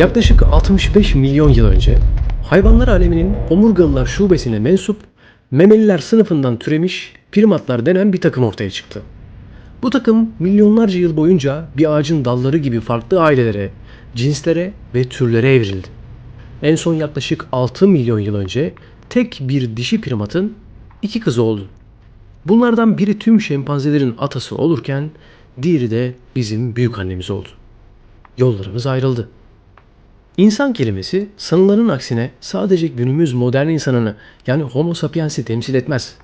Yaklaşık 65 milyon yıl önce hayvanlar aleminin omurgalılar şubesine mensup memeliler sınıfından türemiş primatlar denen bir takım ortaya çıktı. Bu takım milyonlarca yıl boyunca bir ağacın dalları gibi farklı ailelere, cinslere ve türlere evrildi. En son yaklaşık 6 milyon yıl önce tek bir dişi primatın iki kızı oldu. Bunlardan biri tüm şempanzelerin atası olurken diğeri de bizim büyük annemiz oldu. Yollarımız ayrıldı. İnsan kelimesi sanılanın aksine sadece günümüz modern insanını yani homo sapiens'i temsil etmez.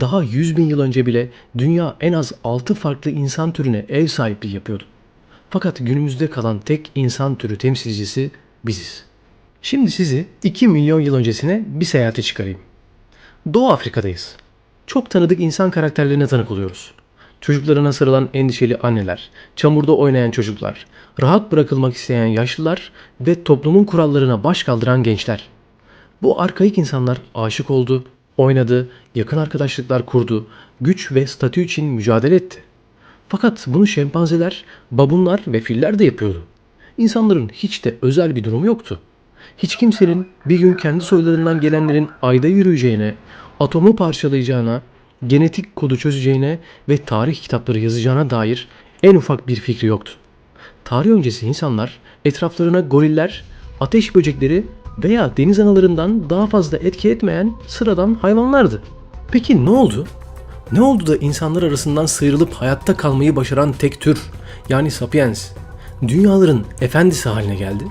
Daha 100 bin yıl önce bile dünya en az 6 farklı insan türüne ev sahipliği yapıyordu. Fakat günümüzde kalan tek insan türü temsilcisi biziz. Şimdi sizi 2 milyon yıl öncesine bir seyahate çıkarayım. Doğu Afrika'dayız. Çok tanıdık insan karakterlerine tanık oluyoruz. Çocuklarına sarılan endişeli anneler, çamurda oynayan çocuklar, rahat bırakılmak isteyen yaşlılar ve toplumun kurallarına baş kaldıran gençler. Bu arkaik insanlar aşık oldu, oynadı, yakın arkadaşlıklar kurdu, güç ve statü için mücadele etti. Fakat bunu şempanzeler, babunlar ve filler de yapıyordu. İnsanların hiç de özel bir durumu yoktu. Hiç kimsenin bir gün kendi soylarından gelenlerin ayda yürüyeceğine, atomu parçalayacağına, genetik kodu çözeceğine ve tarih kitapları yazacağına dair en ufak bir fikri yoktu. Tarih öncesi insanlar etraflarına goriller, ateş böcekleri veya deniz analarından daha fazla etki etmeyen sıradan hayvanlardı. Peki ne oldu? Ne oldu da insanlar arasından sıyrılıp hayatta kalmayı başaran tek tür yani sapiens dünyaların efendisi haline geldi?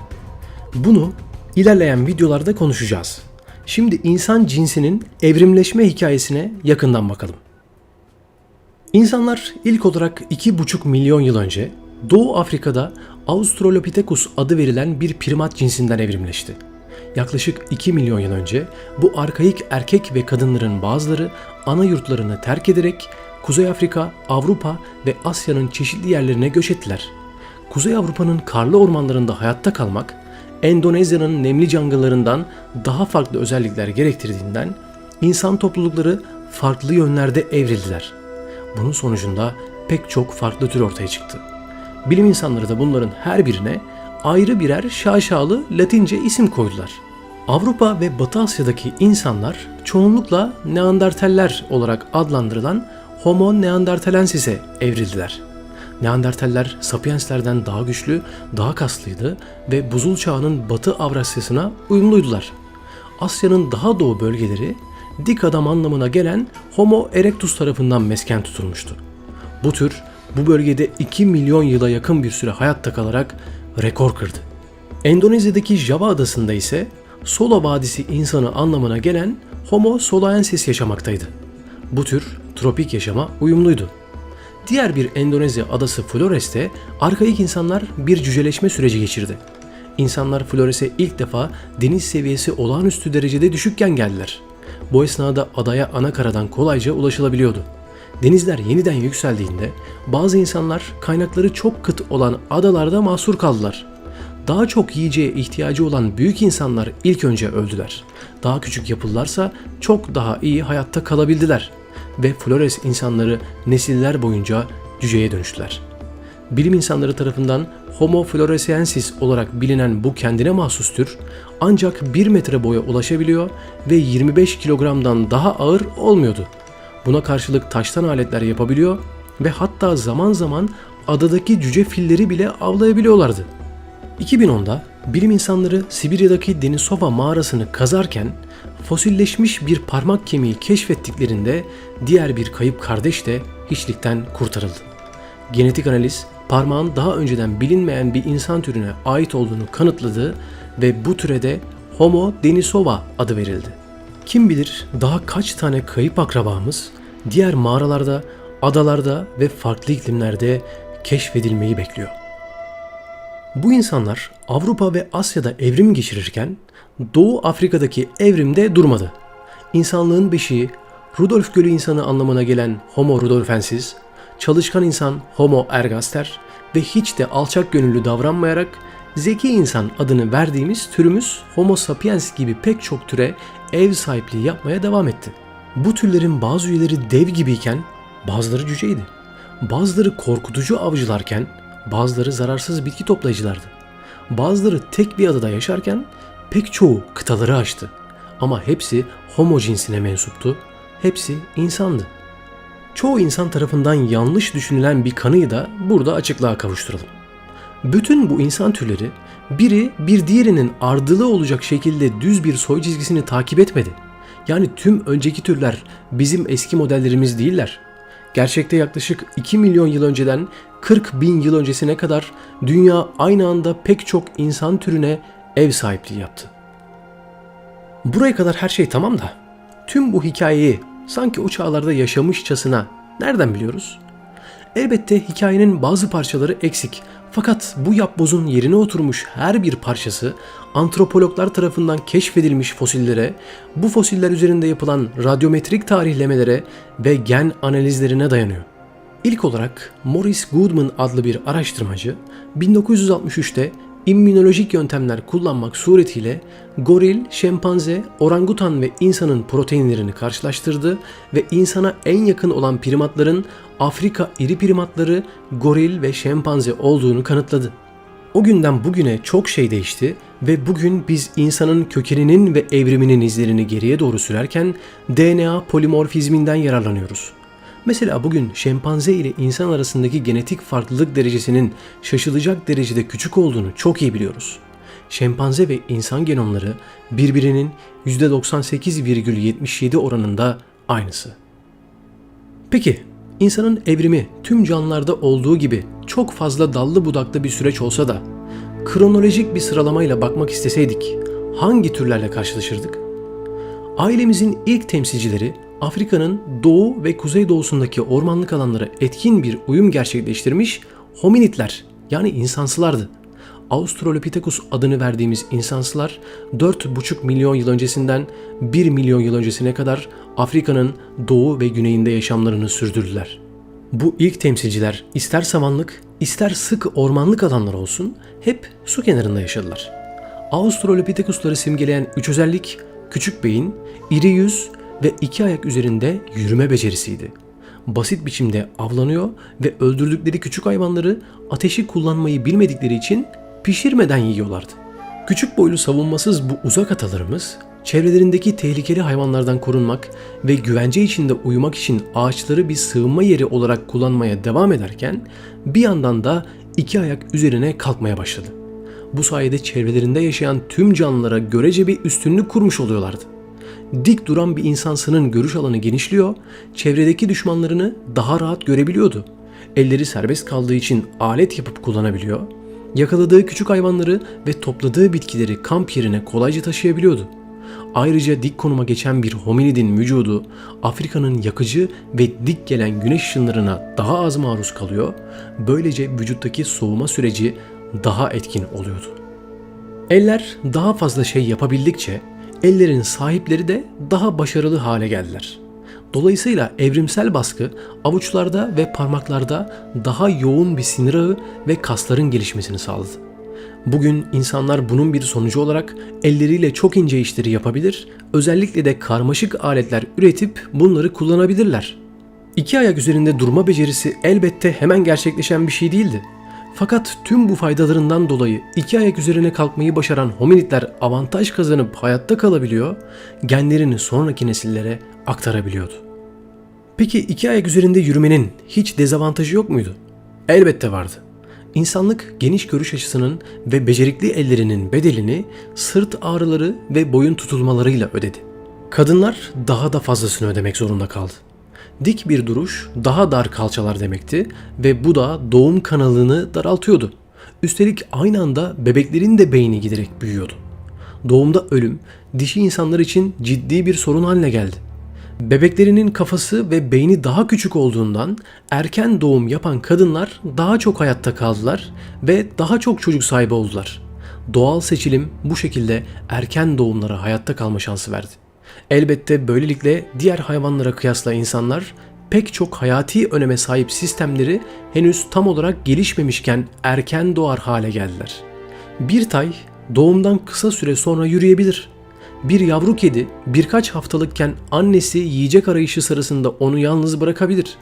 Bunu ilerleyen videolarda konuşacağız. Şimdi insan cinsinin evrimleşme hikayesine yakından bakalım. İnsanlar ilk olarak 2,5 milyon yıl önce Doğu Afrika'da Australopithecus adı verilen bir primat cinsinden evrimleşti. Yaklaşık 2 milyon yıl önce bu arkaik erkek ve kadınların bazıları ana yurtlarını terk ederek Kuzey Afrika, Avrupa ve Asya'nın çeşitli yerlerine göç ettiler. Kuzey Avrupa'nın karlı ormanlarında hayatta kalmak, Endonezya'nın nemli jungle'larından daha farklı özellikler gerektirdiğinden insan toplulukları farklı yönlerde evrildiler. Bunun sonucunda pek çok farklı tür ortaya çıktı. Bilim insanları da bunların her birine ayrı birer şaşalı Latince isim koydular. Avrupa ve Batı Asya'daki insanlar çoğunlukla Neandertaller olarak adlandırılan Homo neanderthalensis'e evrildiler. Neandertaller Sapienslerden daha güçlü, daha kaslıydı ve buzul çağının Batı Avrasya'sına uyumluydular. Asya'nın daha doğu bölgeleri dik adam anlamına gelen Homo erectus tarafından mesken tutulmuştu. Bu tür bu bölgede 2 milyon yıla yakın bir süre hayatta kalarak rekor kırdı. Endonezya'daki Java adasında ise Solo Vadisi insanı anlamına gelen Homo soloensis yaşamaktaydı. Bu tür tropik yaşama uyumluydu. Diğer bir Endonezya adası Flores'te arkaik insanlar bir cüceleşme süreci geçirdi. İnsanlar Flores'e ilk defa deniz seviyesi olağanüstü derecede düşükken geldiler. Bu esnada adaya ana karadan kolayca ulaşılabiliyordu. Denizler yeniden yükseldiğinde bazı insanlar kaynakları çok kıt olan adalarda mahsur kaldılar. Daha çok yiyeceğe ihtiyacı olan büyük insanlar ilk önce öldüler. Daha küçük yapılarsa çok daha iyi hayatta kalabildiler ve Flores insanları nesiller boyunca cüceye dönüştüler. Bilim insanları tarafından Homo floresiensis olarak bilinen bu kendine mahsus tür ancak 1 metre boya ulaşabiliyor ve 25 kilogramdan daha ağır olmuyordu. Buna karşılık taştan aletler yapabiliyor ve hatta zaman zaman adadaki cüce filleri bile avlayabiliyorlardı. 2010'da bilim insanları Sibirya'daki Denisova mağarasını kazarken fosilleşmiş bir parmak kemiği keşfettiklerinde diğer bir kayıp kardeş de hiçlikten kurtarıldı. Genetik analiz parmağın daha önceden bilinmeyen bir insan türüne ait olduğunu kanıtladı ve bu türe de Homo denisova adı verildi. Kim bilir daha kaç tane kayıp akrabamız diğer mağaralarda, adalarda ve farklı iklimlerde keşfedilmeyi bekliyor. Bu insanlar Avrupa ve Asya'da evrim geçirirken Doğu Afrika'daki evrimde durmadı. İnsanlığın beşiği Rudolf Gölü insanı anlamına gelen Homo rudolfensis, çalışkan insan Homo ergaster ve hiç de alçak gönüllü davranmayarak zeki insan adını verdiğimiz türümüz Homo sapiens gibi pek çok türe ev sahipliği yapmaya devam etti. Bu türlerin bazı üyeleri dev gibiyken bazıları cüceydi. Bazıları korkutucu avcılarken bazıları zararsız bitki toplayıcılardı. Bazıları tek bir adada yaşarken pek çoğu kıtaları aştı. Ama hepsi homo cinsine mensuptu. Hepsi insandı. Çoğu insan tarafından yanlış düşünülen bir kanıyı da burada açıklığa kavuşturalım. Bütün bu insan türleri biri bir diğerinin ardılı olacak şekilde düz bir soy çizgisini takip etmedi. Yani tüm önceki türler bizim eski modellerimiz değiller. Gerçekte yaklaşık 2 milyon yıl önceden 40 bin yıl öncesine kadar dünya aynı anda pek çok insan türüne ev sahipliği yaptı. Buraya kadar her şey tamam da tüm bu hikayeyi sanki o çağlarda yaşamışçasına nereden biliyoruz? Elbette hikayenin bazı parçaları eksik fakat bu yapbozun yerine oturmuş her bir parçası antropologlar tarafından keşfedilmiş fosillere, bu fosiller üzerinde yapılan radyometrik tarihlemelere ve gen analizlerine dayanıyor. İlk olarak Morris Goodman adlı bir araştırmacı 1963'te immünolojik yöntemler kullanmak suretiyle goril, şempanze, orangutan ve insanın proteinlerini karşılaştırdı ve insana en yakın olan primatların Afrika iri primatları, goril ve şempanze olduğunu kanıtladı. O günden bugüne çok şey değişti ve bugün biz insanın kökeninin ve evriminin izlerini geriye doğru sürerken DNA polimorfizminden yararlanıyoruz. Mesela bugün şempanze ile insan arasındaki genetik farklılık derecesinin şaşılacak derecede küçük olduğunu çok iyi biliyoruz. Şempanze ve insan genomları birbirinin %98,77 oranında aynısı. Peki insanın evrimi tüm canlılarda olduğu gibi çok fazla dallı budaklı bir süreç olsa da kronolojik bir sıralamayla bakmak isteseydik hangi türlerle karşılaşırdık? Ailemizin ilk temsilcileri Afrika'nın doğu ve kuzeydoğusundaki ormanlık alanlara etkin bir uyum gerçekleştirmiş hominidler yani insansılardı. Australopithecus adını verdiğimiz insansılar 4,5 milyon yıl öncesinden 1 milyon yıl öncesine kadar Afrika'nın doğu ve güneyinde yaşamlarını sürdürdüler. Bu ilk temsilciler ister savanlık, ister sık ormanlık alanlar olsun hep su kenarında yaşadılar. Australopithecus'ları simgeleyen üç özellik küçük beyin, iri yüz ve iki ayak üzerinde yürüme becerisiydi. Basit biçimde avlanıyor ve öldürdükleri küçük hayvanları ateşi kullanmayı bilmedikleri için pişirmeden yiyorlardı. Küçük boylu savunmasız bu uzak atalarımız çevrelerindeki tehlikeli hayvanlardan korunmak ve güvence içinde uyumak için ağaçları bir sığınma yeri olarak kullanmaya devam ederken bir yandan da iki ayak üzerine kalkmaya başladı. Bu sayede çevrelerinde yaşayan tüm canlılara görece bir üstünlük kurmuş oluyorlardı. Dik duran bir insansının görüş alanı genişliyor, çevredeki düşmanlarını daha rahat görebiliyordu. Elleri serbest kaldığı için alet yapıp kullanabiliyor, yakaladığı küçük hayvanları ve topladığı bitkileri kamp yerine kolayca taşıyabiliyordu. Ayrıca dik konuma geçen bir hominidin vücudu Afrika'nın yakıcı ve dik gelen güneş ışınlarına daha az maruz kalıyor, böylece vücuttaki soğuma süreci daha etkin oluyordu. Eller daha fazla şey yapabildikçe ellerin sahipleri de daha başarılı hale geldiler. Dolayısıyla evrimsel baskı avuçlarda ve parmaklarda daha yoğun bir sinir ağı ve kasların gelişmesini sağladı. Bugün insanlar bunun bir sonucu olarak elleriyle çok ince işleri yapabilir, özellikle de karmaşık aletler üretip bunları kullanabilirler. İki ayak üzerinde durma becerisi elbette hemen gerçekleşen bir şey değildi. Fakat tüm bu faydalarından dolayı iki ayak üzerine kalkmayı başaran hominidler avantaj kazanıp hayatta kalabiliyor, genlerini sonraki nesillere aktarabiliyordu. Peki iki ayak üzerinde yürümenin hiç dezavantajı yok muydu? Elbette vardı. İnsanlık geniş görüş açısının ve becerikli ellerinin bedelini sırt ağrıları ve boyun tutulmalarıyla ödedi. Kadınlar daha da fazlasını ödemek zorunda kaldı. Dik bir duruş daha dar kalçalar demekti ve bu da doğum kanalını daraltıyordu. Üstelik aynı anda bebeklerin de beyni giderek büyüyordu. Doğumda ölüm dişi insanlar için ciddi bir sorun haline geldi. Bebeklerinin kafası ve beyni daha küçük olduğundan erken doğum yapan kadınlar daha çok hayatta kaldılar ve daha çok çocuk sahibi oldular. Doğal seçilim bu şekilde erken doğumlara hayatta kalma şansı verdi. Elbette böylelikle diğer hayvanlara kıyasla insanlar pek çok hayati öneme sahip sistemleri henüz tam olarak gelişmemişken erken doğar hale geldiler. Bir tay doğumdan kısa süre sonra yürüyebilir. Bir yavru kedi birkaç haftalıkken annesi yiyecek arayışı sırasında onu yalnız bırakabilir.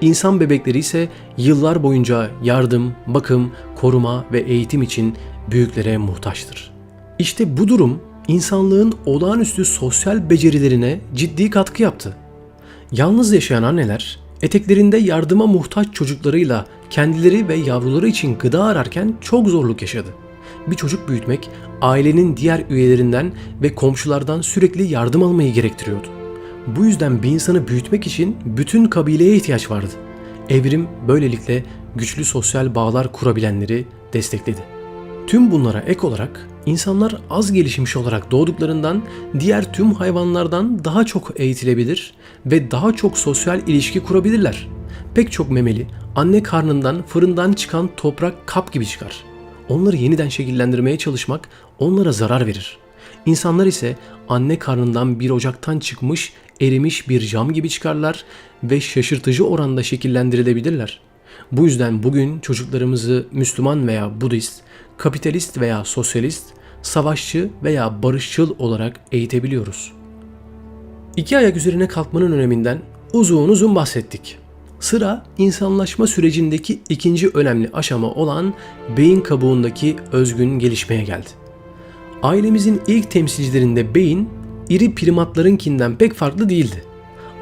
İnsan bebekleri ise yıllar boyunca yardım, bakım, koruma ve eğitim için büyüklere muhtaçtır. İşte bu durum insanlığın olağanüstü sosyal becerilerine ciddi katkı yaptı. Yalnız yaşayan anneler eteklerinde yardıma muhtaç çocuklarıyla kendileri ve yavruları için gıda ararken çok zorluk yaşadı. Bir çocuk büyütmek ailenin diğer üyelerinden ve komşulardan sürekli yardım almayı gerektiriyordu. Bu yüzden bir insanı büyütmek için bütün kabileye ihtiyaç vardı. Evrim böylelikle güçlü sosyal bağlar kurabilenleri destekledi. Tüm bunlara ek olarak insanlar az gelişmiş olarak doğduklarından diğer tüm hayvanlardan daha çok eğitilebilir ve daha çok sosyal ilişki kurabilirler. Pek çok memeli anne karnından fırından çıkan toprak kap gibi çıkar. Onları yeniden şekillendirmeye çalışmak onlara zarar verir. İnsanlar ise anne karnından bir ocaktan çıkmış, erimiş bir cam gibi çıkarlar ve şaşırtıcı oranda şekillendirilebilirler. Bu yüzden bugün çocuklarımızı Müslüman veya Budist, kapitalist veya sosyalist, savaşçı veya barışçıl olarak eğitebiliyoruz. İki ayak üzerine kalkmanın öneminden uzun uzun bahsettik. Sıra insanlaşma sürecindeki ikinci önemli aşama olan beyin kabuğundaki özgün gelişmeye geldi. Ailemizin ilk temsilcilerinde beyin iri primatlarınkinden pek farklı değildi.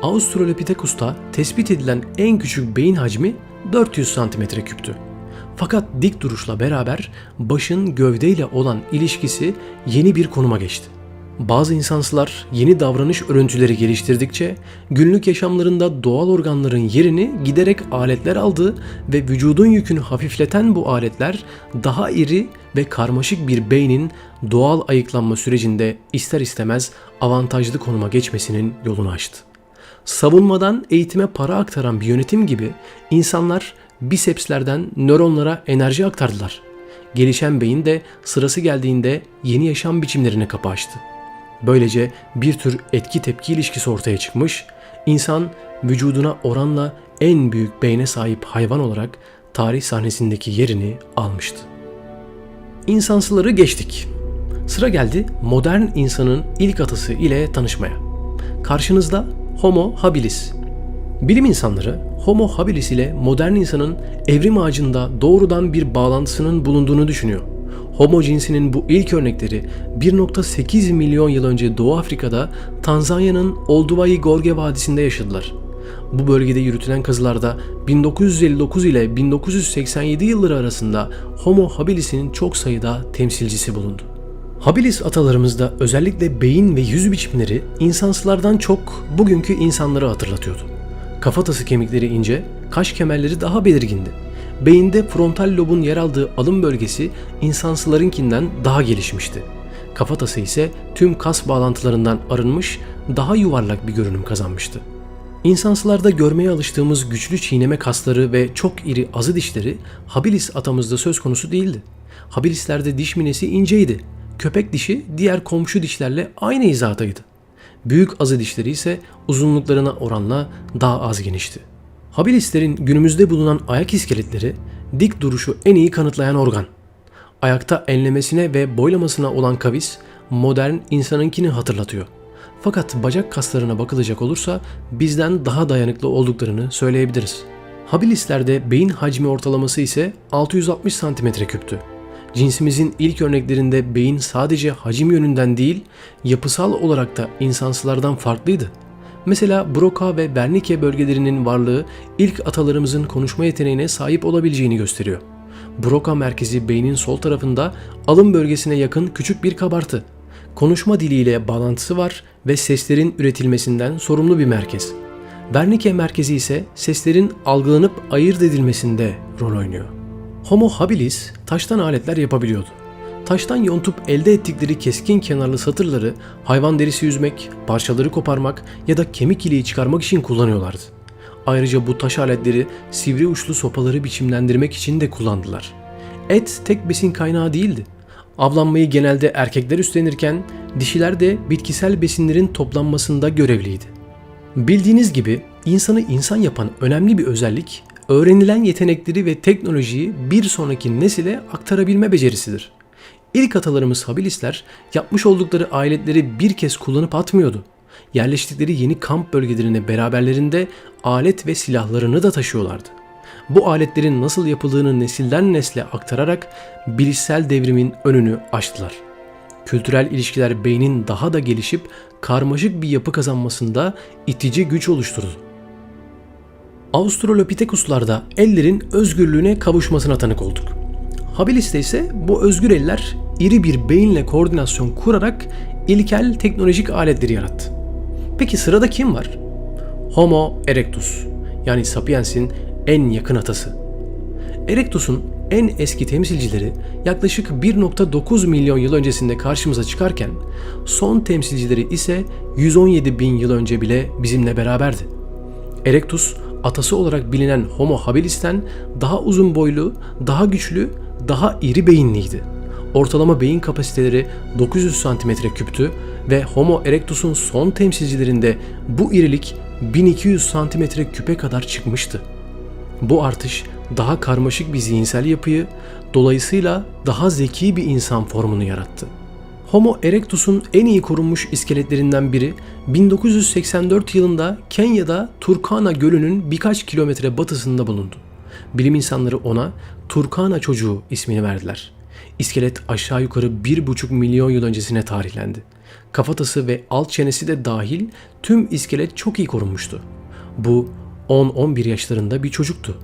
Australopithecus'ta tespit edilen en küçük beyin hacmi 400 cm küptü. Fakat dik duruşla beraber başın gövdeyle olan ilişkisi yeni bir konuma geçti. Bazı insansılar yeni davranış örüntüleri geliştirdikçe günlük yaşamlarında doğal organların yerini giderek aletler aldı ve vücudun yükünü hafifleten bu aletler daha iri ve karmaşık bir beynin doğal ayıklanma sürecinde ister istemez avantajlı konuma geçmesinin yolunu açtı. Savunmadan eğitime para aktaran bir yönetim gibi insanlar bisepslerden nöronlara enerji aktardılar. Gelişen beyin de sırası geldiğinde yeni yaşam biçimlerine kapı açtı. Böylece bir tür etki tepki ilişkisi ortaya çıkmış, insan vücuduna oranla en büyük beyne sahip hayvan olarak tarih sahnesindeki yerini almıştı. İnsansıları geçtik. Sıra geldi modern insanın ilk atası ile tanışmaya. Karşınızda Homo habilis. Bilim insanları Homo habilis ile modern insanın evrim ağacında doğrudan bir bağlantısının bulunduğunu düşünüyor. Homo cinsinin bu ilk örnekleri 1.8 milyon yıl önce Doğu Afrika'da Tanzanya'nın Olduvai Gorge Vadisi'nde yaşadılar. Bu bölgede yürütülen kazılarda 1959 ile 1987 yılları arasında Homo habilis'in çok sayıda temsilcisi bulundu. Habilis atalarımızda özellikle beyin ve yüz biçimleri insansılardan çok bugünkü insanları hatırlatıyordu. Kafatası kemikleri ince, kaş kemerleri daha belirgindi. Beyinde frontal lobun yer aldığı alın bölgesi insansılarınkinden daha gelişmişti. Kafatası ise tüm kas bağlantılarından arınmış, daha yuvarlak bir görünüm kazanmıştı. İnsansılarda görmeye alıştığımız güçlü çiğneme kasları ve çok iri azı dişleri habilis atamızda söz konusu değildi. Habilislerde diş minesi inceydi. Köpek dişi diğer komşu dişlerle aynı hizadaydı. Büyük azı dişleri ise uzunluklarına oranla daha az genişti. Habilislerin günümüzde bulunan ayak iskeletleri dik duruşu en iyi kanıtlayan organ. Ayakta enlemesine ve boylamasına olan kavis modern insanınkini hatırlatıyor. Fakat bacak kaslarına bakılacak olursa bizden daha dayanıklı olduklarını söyleyebiliriz. Habilislerde beyin hacmi ortalaması ise 660 cm küptü. Cinsimizin ilk örneklerinde beyin sadece hacim yönünden değil, yapısal olarak da insansılardan farklıydı. Mesela Broca ve Bernike bölgelerinin varlığı ilk atalarımızın konuşma yeteneğine sahip olabileceğini gösteriyor. Broca merkezi beynin sol tarafında alın bölgesine yakın küçük bir kabartı. Konuşma diliyle bağlantısı var ve seslerin üretilmesinden sorumlu bir merkez. Bernike merkezi ise seslerin algılanıp ayırt edilmesinde rol oynuyor. Homo habilis taştan aletler yapabiliyordu. Taştan yontup elde ettikleri keskin kenarlı satırları hayvan derisi yüzmek, parçaları koparmak ya da kemik iliği çıkarmak için kullanıyorlardı. Ayrıca bu taş aletleri sivri uçlu sopaları biçimlendirmek için de kullandılar. Et tek besin kaynağı değildi. Avlanmayı genelde erkekler üstlenirken dişiler de bitkisel besinlerin toplanmasında görevliydi. Bildiğiniz gibi insanı insan yapan önemli bir özellik öğrenilen yetenekleri ve teknolojiyi bir sonraki nesile aktarabilme becerisidir. İlk atalarımız habilisler yapmış oldukları aletleri bir kez kullanıp atmıyordu. yerleştikleri yeni kamp bölgelerine beraberlerinde alet ve silahlarını da taşıyorlardı. Bu aletlerin nasıl yapıldığını nesilden nesle aktararak bilişsel devrimin önünü açtılar. Kültürel ilişkiler beynin daha da gelişip karmaşık bir yapı kazanmasında itici güç oluşturdu. Australopithecus'larda ellerin özgürlüğüne kavuşmasına tanık olduk. Habilis'te ise bu özgür eller iri bir beyinle koordinasyon kurarak ilkel teknolojik aletleri yarattı. Peki sırada kim var? Homo erectus yani Sapiens'in en yakın atası. Erectus'un en eski temsilcileri yaklaşık 1.9 milyon yıl öncesinde karşımıza çıkarken son temsilcileri ise 117 bin yıl önce bile bizimle beraberdi. Erectus atası olarak bilinen Homo habilis'ten daha uzun boylu, daha güçlü, daha iri beyinliydi. Ortalama beyin kapasiteleri 900 cm küptü ve Homo erectus'un son temsilcilerinde bu irilik 1200 cm küpe kadar çıkmıştı. Bu artış daha karmaşık bir zihinsel yapıyı, dolayısıyla daha zeki bir insan formunu yarattı. Homo erectus'un en iyi korunmuş iskeletlerinden biri 1984 yılında Kenya'da Turkana Gölü'nün birkaç kilometre batısında bulundu. Bilim insanları ona Turkana çocuğu ismini verdiler. İskelet aşağı yukarı 1,5 milyon yıl öncesine tarihlendi. Kafatası ve alt çenesi de dahil tüm iskelet çok iyi korunmuştu. Bu 10-11 yaşlarında bir çocuktu.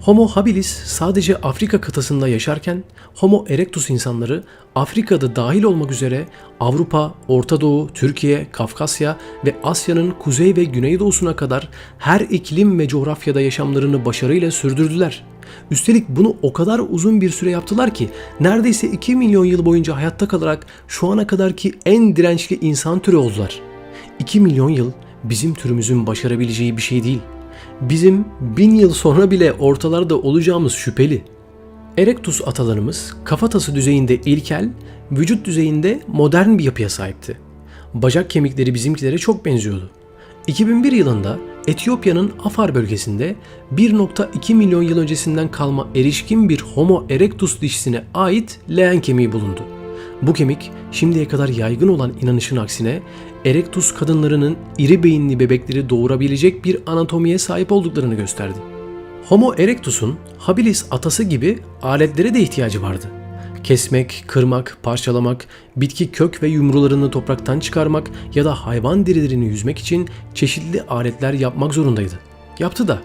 Homo habilis sadece Afrika kıtasında yaşarken Homo erectus insanları Afrika'da dahil olmak üzere Avrupa, Orta Doğu, Türkiye, Kafkasya ve Asya'nın kuzey ve güneydoğusuna kadar her iklim ve coğrafyada yaşamlarını başarıyla sürdürdüler. Üstelik bunu o kadar uzun bir süre yaptılar ki neredeyse 2 milyon yıl boyunca hayatta kalarak şu ana kadarki en dirençli insan türü oldular. 2 milyon yıl bizim türümüzün başarabileceği bir şey değil.'' Bizim bin yıl sonra bile ortalarda olacağımız şüpheli. Erectus atalarımız kafatası düzeyinde ilkel, vücut düzeyinde modern bir yapıya sahipti. Bacak kemikleri bizimkilere çok benziyordu. 2001 yılında Etiyopya'nın Afar bölgesinde 1.2 milyon yıl öncesinden kalma erişkin bir Homo erectus dişisine ait leğen kemiği bulundu. Bu kemik şimdiye kadar yaygın olan inanışın aksine Erectus kadınlarının iri beyinli bebekleri doğurabilecek bir anatomiye sahip olduklarını gösterdi. Homo erectus'un habilis atası gibi aletlere de ihtiyacı vardı. Kesmek, kırmak, parçalamak, bitki kök ve yumrularını topraktan çıkarmak ya da hayvan derilerini yüzmek için çeşitli aletler yapmak zorundaydı. Yaptı da.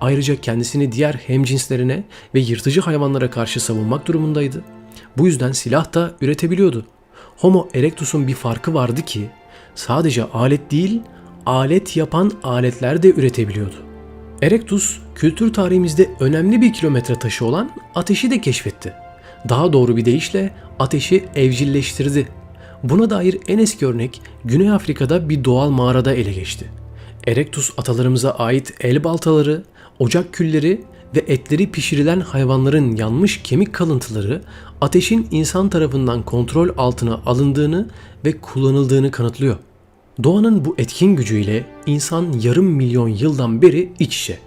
Ayrıca kendisini diğer hemcinslerine ve yırtıcı hayvanlara karşı savunmak durumundaydı. Bu yüzden silah da üretebiliyordu. Homo erectus'un bir farkı vardı ki sadece alet değil, alet yapan aletler de üretebiliyordu. Erectus, kültür tarihimizde önemli bir kilometre taşı olan ateşi de keşfetti. Daha doğru bir deyişle ateşi evcilleştirdi. Buna dair en eski örnek Güney Afrika'da bir doğal mağarada ele geçti. Erectus atalarımıza ait el baltaları, ocak külleri ve etleri pişirilen hayvanların yanmış kemik kalıntıları ateşin insan tarafından kontrol altına alındığını ve kullanıldığını kanıtlıyor. Doğanın bu etkin gücüyle insan yarım milyon yıldan beri iç içe.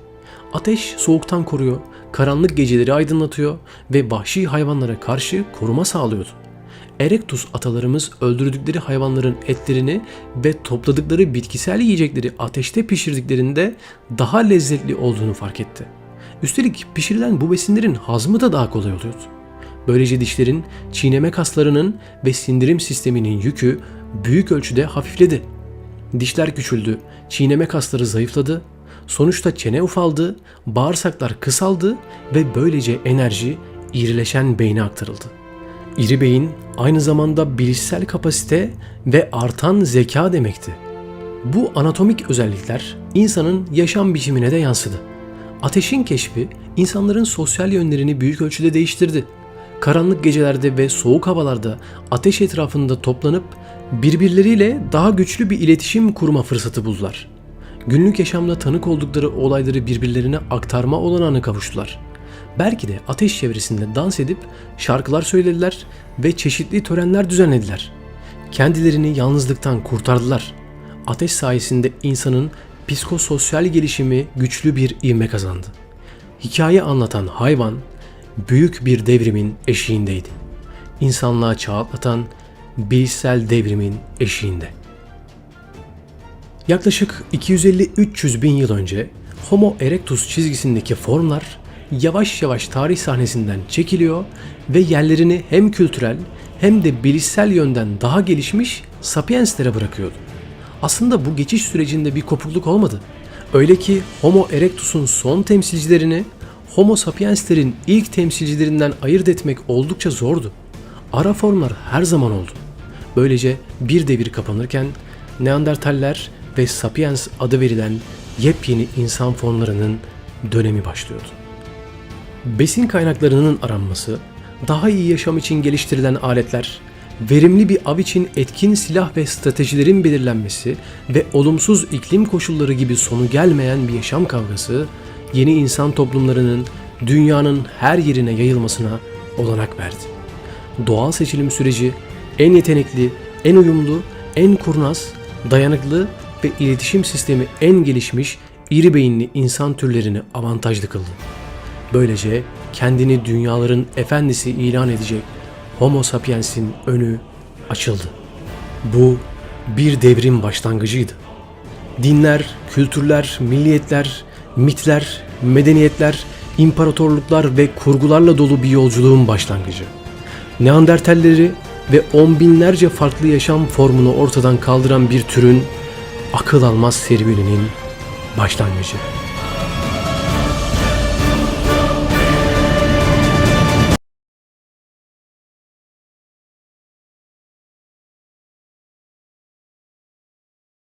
Ateş soğuktan koruyor, karanlık geceleri aydınlatıyor ve vahşi hayvanlara karşı koruma sağlıyordu. Erectus atalarımız öldürdükleri hayvanların etlerini ve topladıkları bitkisel yiyecekleri ateşte pişirdiklerinde daha lezzetli olduğunu fark etti. Üstelik pişirilen bu besinlerin hazmı da daha kolay oluyordu. Böylece dişlerin, çiğneme kaslarının ve sindirim sisteminin yükü büyük ölçüde hafifledi. Dişler küçüldü, çiğneme kasları zayıfladı, sonuçta çene ufaldı, bağırsaklar kısaldı ve böylece enerji irileşen beyne aktarıldı. İri beyin aynı zamanda bilişsel kapasite ve artan zeka demekti. Bu anatomik özellikler insanın yaşam biçimine de yansıdı. Ateşin keşfi insanların sosyal yönlerini büyük ölçüde değiştirdi. Karanlık gecelerde ve soğuk havalarda ateş etrafında toplanıp birbirleriyle daha güçlü bir iletişim kurma fırsatı buldular. Günlük yaşamda tanık oldukları olayları birbirlerine aktarma olanağına kavuştular. Belki de ateş çevresinde dans edip şarkılar söylediler ve çeşitli törenler düzenlediler. Kendilerini yalnızlıktan kurtardılar. Ateş sayesinde insanın psikososyal gelişimi güçlü bir ivme kazandı. Hikaye anlatan hayvan büyük bir devrimin eşiğindeydi. İnsanlığa çağ atlatan bilişsel devrimin eşiğinde. Yaklaşık 250-300 bin yıl önce Homo erectus çizgisindeki formlar yavaş yavaş tarih sahnesinden çekiliyor ve yerlerini hem kültürel hem de bilişsel yönden daha gelişmiş sapienslere bırakıyordu. Aslında bu geçiş sürecinde bir kopukluk olmadı. Öyle ki Homo erectus'un son temsilcilerini Homo sapienslerin ilk temsilcilerinden ayırt etmek oldukça zordu. Ara formlar her zaman oldu. Böylece bir devir kapanırken Neandertaller ve Sapiens adı verilen yepyeni insan formlarının dönemi başlıyordu. Besin kaynaklarının aranması, daha iyi yaşam için geliştirilen aletler, verimli bir av için etkin silah ve stratejilerin belirlenmesi ve olumsuz iklim koşulları gibi sonu gelmeyen bir yaşam kavgası, yeni insan toplumlarının dünyanın her yerine yayılmasına olanak verdi. Doğal seçilim süreci en yetenekli, en uyumlu, en kurnaz, dayanıklı ve iletişim sistemi en gelişmiş iri beyinli insan türlerini avantajlı kıldı. Böylece kendini dünyaların efendisi ilan edecek Homo sapiens'in önü açıldı. Bu bir devrim başlangıcıydı. Dinler, kültürler, milliyetler, mitler, medeniyetler, imparatorluklar ve kurgularla dolu bir yolculuğun başlangıcı. Neandertalleri ve on binlerce farklı yaşam formunu ortadan kaldıran bir türün akıl almaz serüveninin başlangıcı.